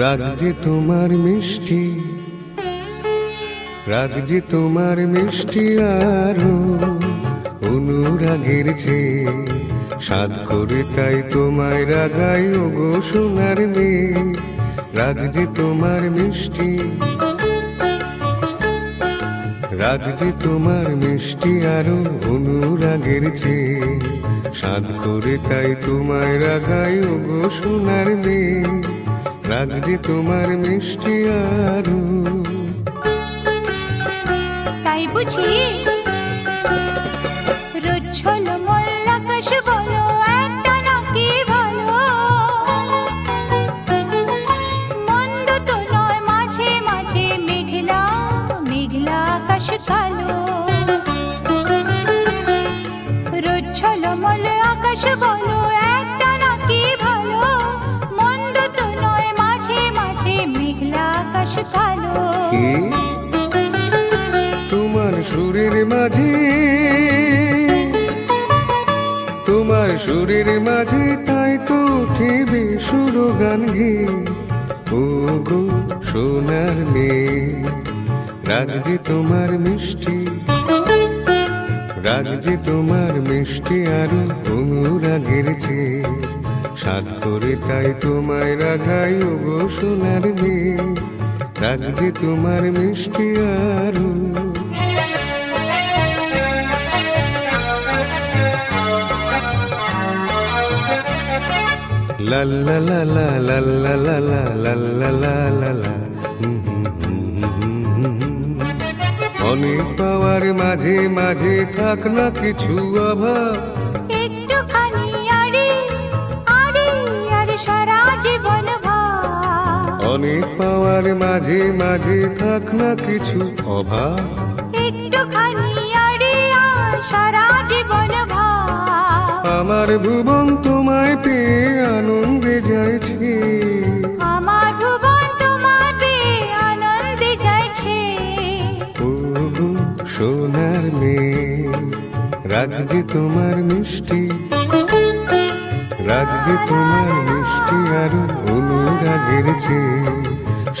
রাগ যে তোমার মিষ্টি রাগ যে তোমার মিষ্টি আরও অনুরাগের চেয়ে সাদ করে তাই তোমায় রাগাই, ও গো সোনার মেয়ে। রাগ যে তোমার মিষ্টি রাগ যে তোমার মিষ্টি আরও অনুরাগের চেয়ে সাদ করে তাই তোমায় রাগাই, ও গো সোনার মেয়ে। রাগ তোমার মিষ্টি আরু। তাই বুঝি রোজ ছলো মল্লাকাশ বলো সুরের মাঝে তাই তো উঠিবে সুর গান গে। ও গো সোনার মেয়ে, রাগ যে তোমার মিষ্টি, রাগ যে তোমার মিষ্টি আরও অনুরাগের চেয়ে। সাত করে তাই তোমায় রাগাই ও গো সোনার মেয়ে, রাগ যে তোমার মিষ্টি আরও অনেক পাওয়ার মাঝে মাঝে থাক না কিছু অভাব একটুখানি আড়ি আড়ি আর সারা জীবন অনেক পাওয়ার মাঝে মাঝে থাক না কিছু অভাব আমার ভুবন তোমায় পেয়ে আনন্দে যাইছে। আমার ভুবন তোমার পেয়ে আনন্দে যাইছে। ও সোনার মেয়ে যে তোমার মিষ্টি রাগ যে তোমার মিষ্টি আর অনুরাগের চেয়ে।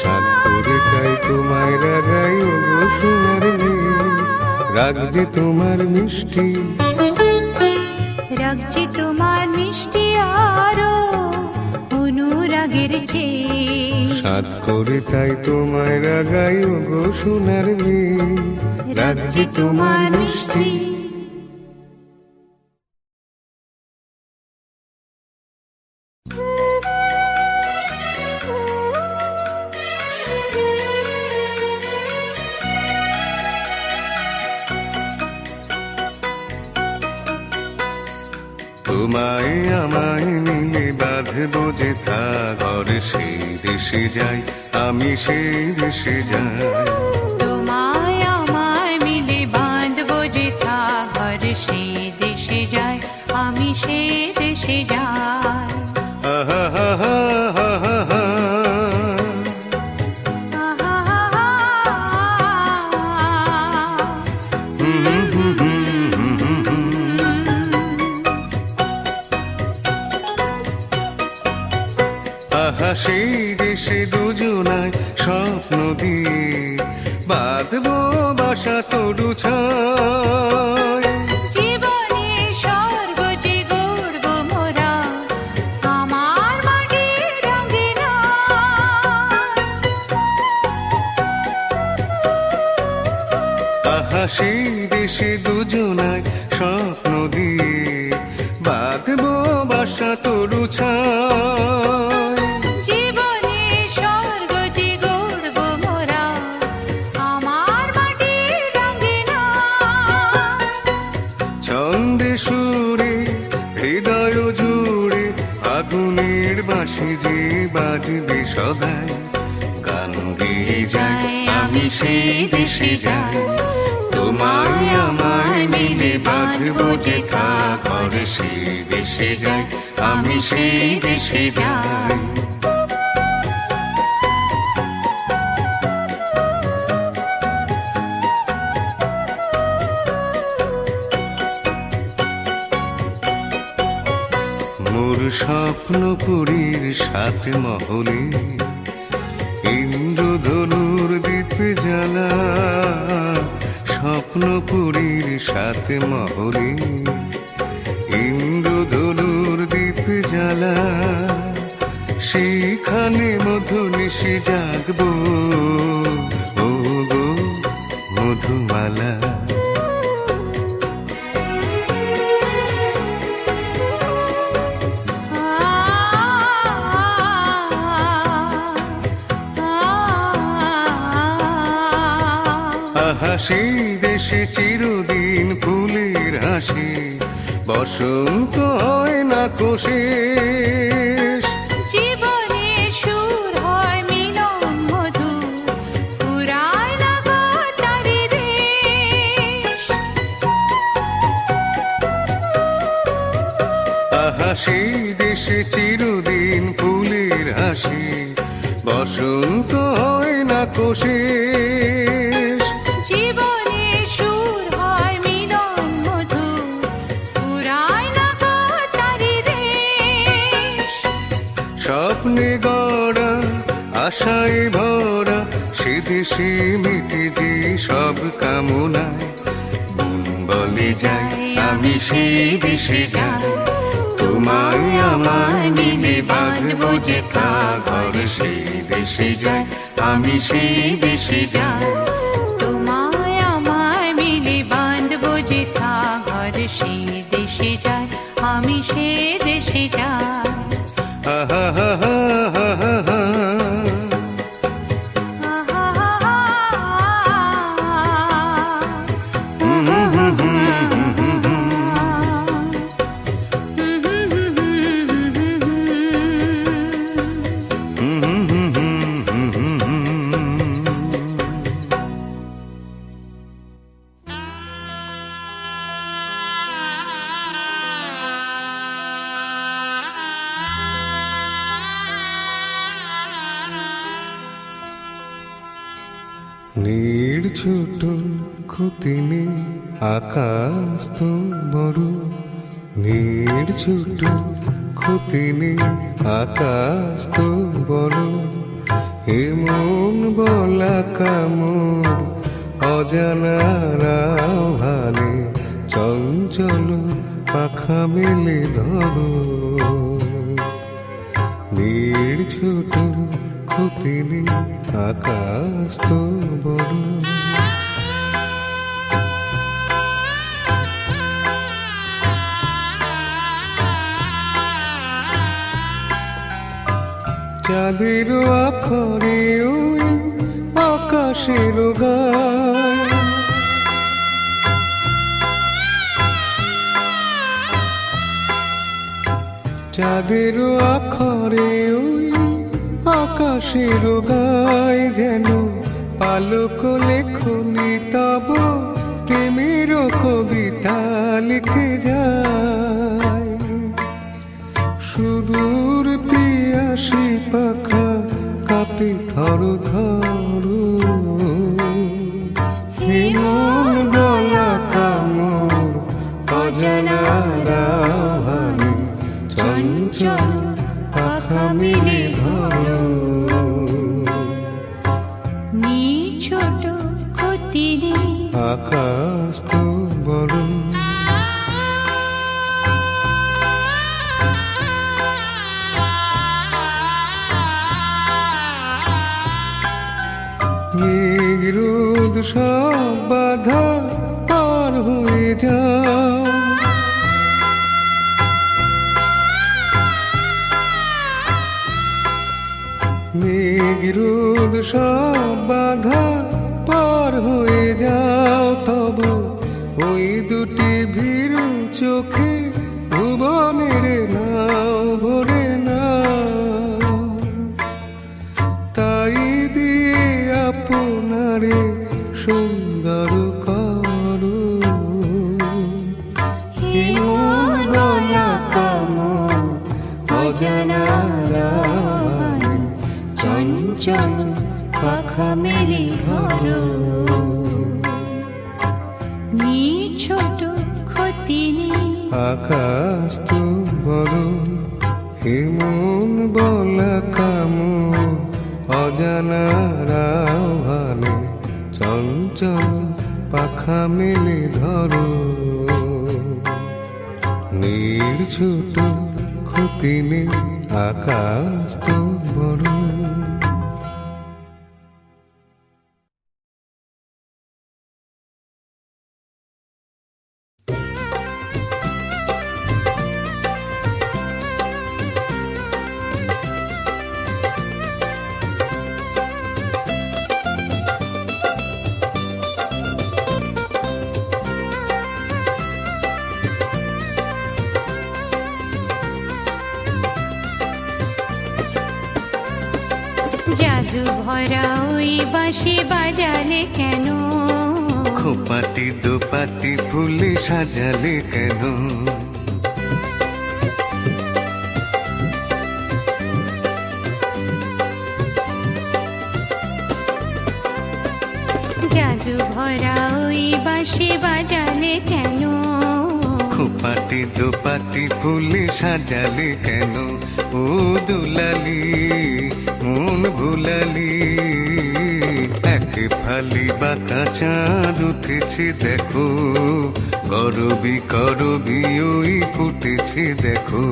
সাত করে তাই তোমায় রাগাই ও সোনার মেয়ে রাগ যে তোমার মিষ্টি রাগছে তোমার মিষ্টি আরও অনুরাগের চেয়ে সাত করে তাই তোমায় রাগাই গো সোনার মেয়ে রাগ তোমার মিষ্টি তোমায় আমায় মিলে বাঁধবো যে ঘর সেই দেশে যাই আমি সেই দেশে যাই। সেই দেশে দুজনায় স্বপ্ন দিয়ে। বাঁধবো বাসা তরু ছায় আগুনের বাসি যে বাজবে সদায় গান গেয়ে যায় আমি সেই দেশে যাই। তোমায় আমায় মিলে বাঁধব যে ঘর সেই দেশে যাই, আমি সেই দেশে যাই। মোর স্বপ্ন পুরীর সাত মহলে ইন্দ্রধনুর দ্বীপ জ্বালা। স্বপ্নপুরীর সাথে মহলে ইন্দ্রধনুর দ্বীপ জ্বালা। সেখানে মধু নিশি জাগবো। ও গো মধুমালা। সেই দেশে চিরদিন ফুলের হাসি বসন্ত হয় না আহা সেই দেশে চিরদিন ফুলের হাসি বসন্ত হয় না কোশেষ স্বপ্নে গড়া, আশায় ভরা সে দেশে মিটে যে সব কামনায়। মন বলে যাই, আমি সেই দেশে যাই। তোমায় আমায় মিলে বাঁধবো যে তা ঘর সেই দেশে যাই, আমি দেশে যাই। তোমায় সে দেশে যায় আমি সে বড় এমন বলা কামর অজানারা ভালে চঞ্চল পাখা মেলে ধরো। নীড় ছোট খুতিনি আকাশ তো বড় চাঁদের আখরে আকাশের চাঁদের আখরে ওই আকাশের গায় যেন পালক লেখনি তব প্রেমের কবিতা লিখে যায়। সুদূর পিয়াসি পাখা কাপে থর থর হিমন বলা কামর অজানা রাহানে চঞ্চল পাখা মিলে ধরো। চোখে ভুবনের নাও আকাশ তো বড়, হেমন বলা কাম অজানার আহ্বানে চঞ্চল পাখা মেলে ধরো। নীর ছোট ক্ষতি নেই আকাশ তো বড় ভরা ওই বাঁশি বাজালে কেন? খোপাটি দোপাটি ফুলে সাজালে কেন? জাদু ভরা ওই বাঁশি বাজালে কেন? খোপাটি দোপাটি ফুলে সাজালে কেন? ও দুলালি মন ভুলালি এক ফালি বাঁকা চাঁদ উঠেছে দেখো করবি করবি ওই ফুটেছে দেখো।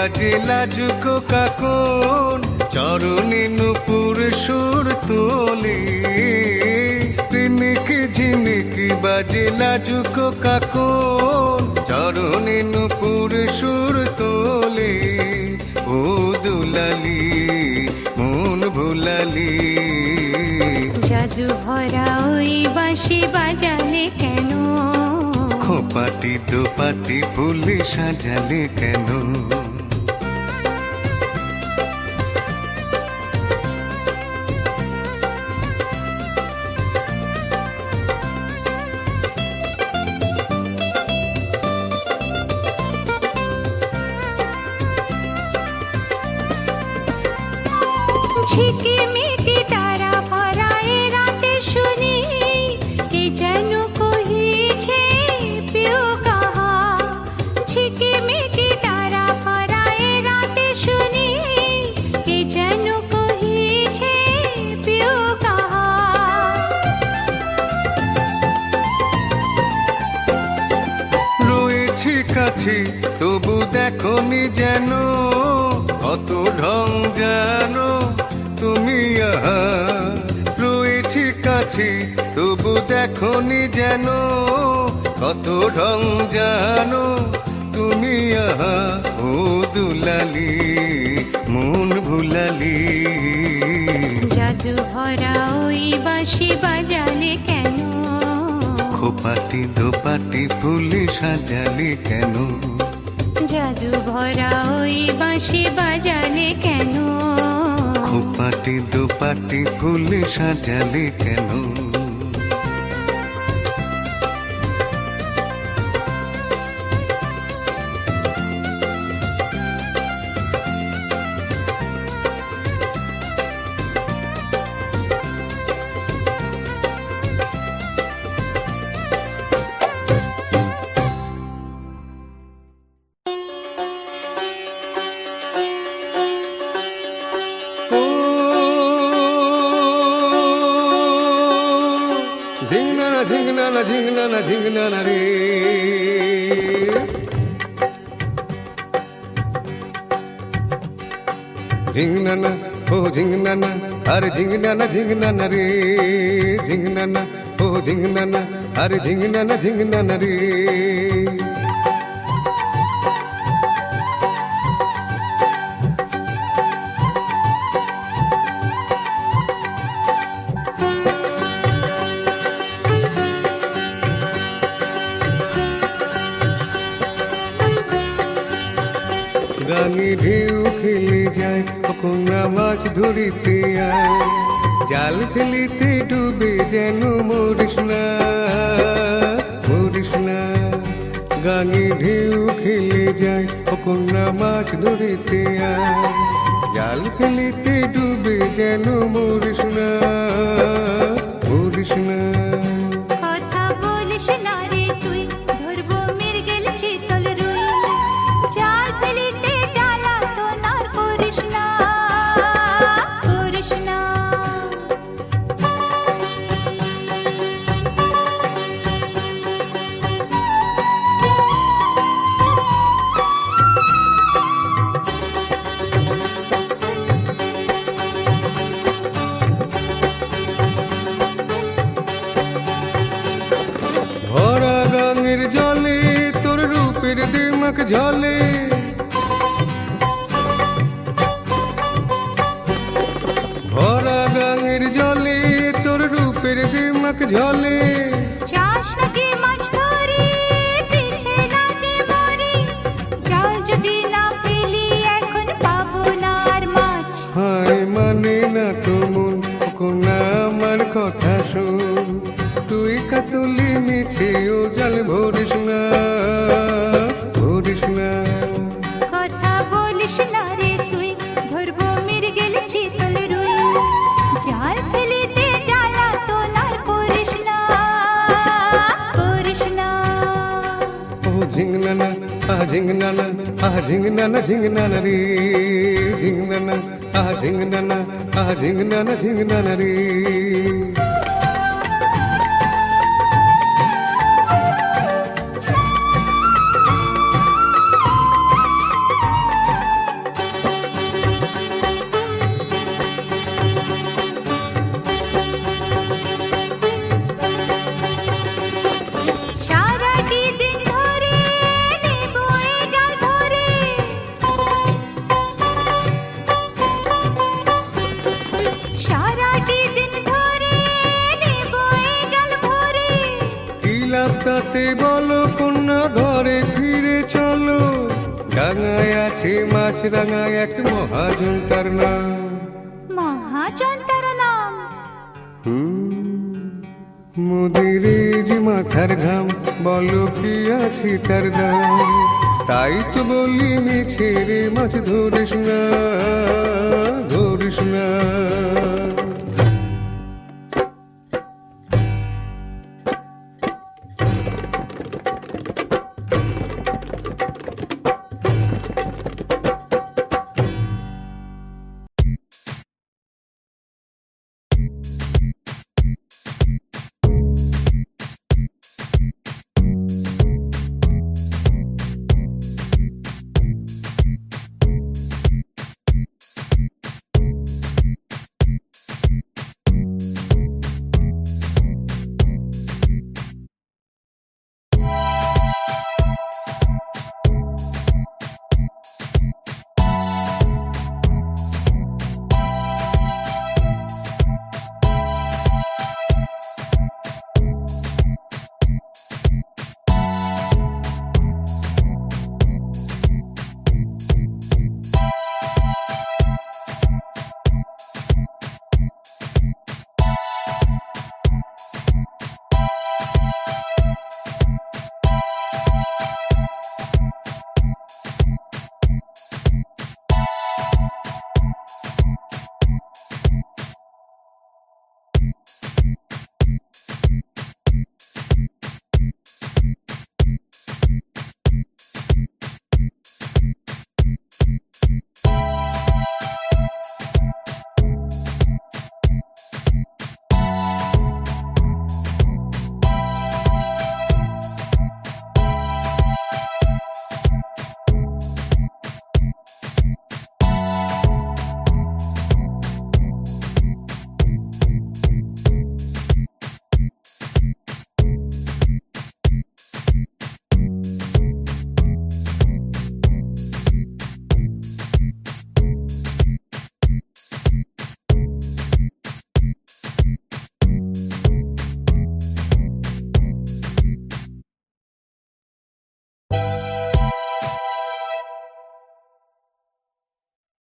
বাজে লাজুক কাকন চরণে নুপুর সুর তোলে। দিনিকে ঝিনিকে বাজে লাজুক কাকন চরণে নুপুর সুর তোলে। ও দুলালি মন ভুলালি। জাদু ভরা ওই বাঁশি বাজালে কেন? খোপাটি দোপাটি ফুলে সাজালে কেন? কাছে তবু দেখনি যেন, কত ঢং জানো তুমি রয়েছি কাছে, তবু দেখনি যেন, কত ঢং জানো তুমি ও দুলালি, মন ভুলালি। জাদু ভরা ওই বাঁশি বাজালে কেন খোপাটি দোপাটি ফুলে সাজালে কেন? জাদু ভরা ওই বাঁশি বাজালে কেন? খোপাটি দোপাটি ফুলে সাজালে কেন? na thing na na thing na na thing na na re. Thing na na oh thing na na are thing na na thing na na re. Thing na na oh thing na na are thing na na thing na na re. আরে ঝিংনানা ঝিংনানা রে কন্যা মাছ ধরিতে জাল ফেলিতে ডুবে যেন Morris না Morris না। গাঙে ঢেউ খেলে যায় ও কন্যা মাছ ধরিতে জাল ফেলিতে ডুবে যেন মরিস না মরিস না। কথা বলিস না রে তুই ঝলে ভরা গাঙের জলে তোর রূপের দিমাক ঝলে। চাষ নাকি মাছ ধরি পিছে না মরি। জাল যদি না পেলি এখন পাবো না আর মাছ। হায় মানে না তো মন কোনা আমার কথা শোন। তুই কাতলি মিছে ও জল ভরিস না। ভরিস না। কথা বলিস না রে তুই ধরবো মির্গেল চিতল রুই। জাল ফেলিতে জ্বালা তো নার করিস না করিস না। ও ঝিংনানা আহ ঝিংনানা আহ ঝিংনানা ঝিংনানা রে ঝিংনানা আহ ঝিংনানা আহ ঝিংনানা ঝিংনানা রে। আছে মাছ রাঙায় এক মহাজন তার নাম। মহাজন তার নাম? মোদের যে মাথার ঘাম বলো কি আছে তার দাম? তাই তো বলি মিছে রে মাছ ধরিস না ধরিস না।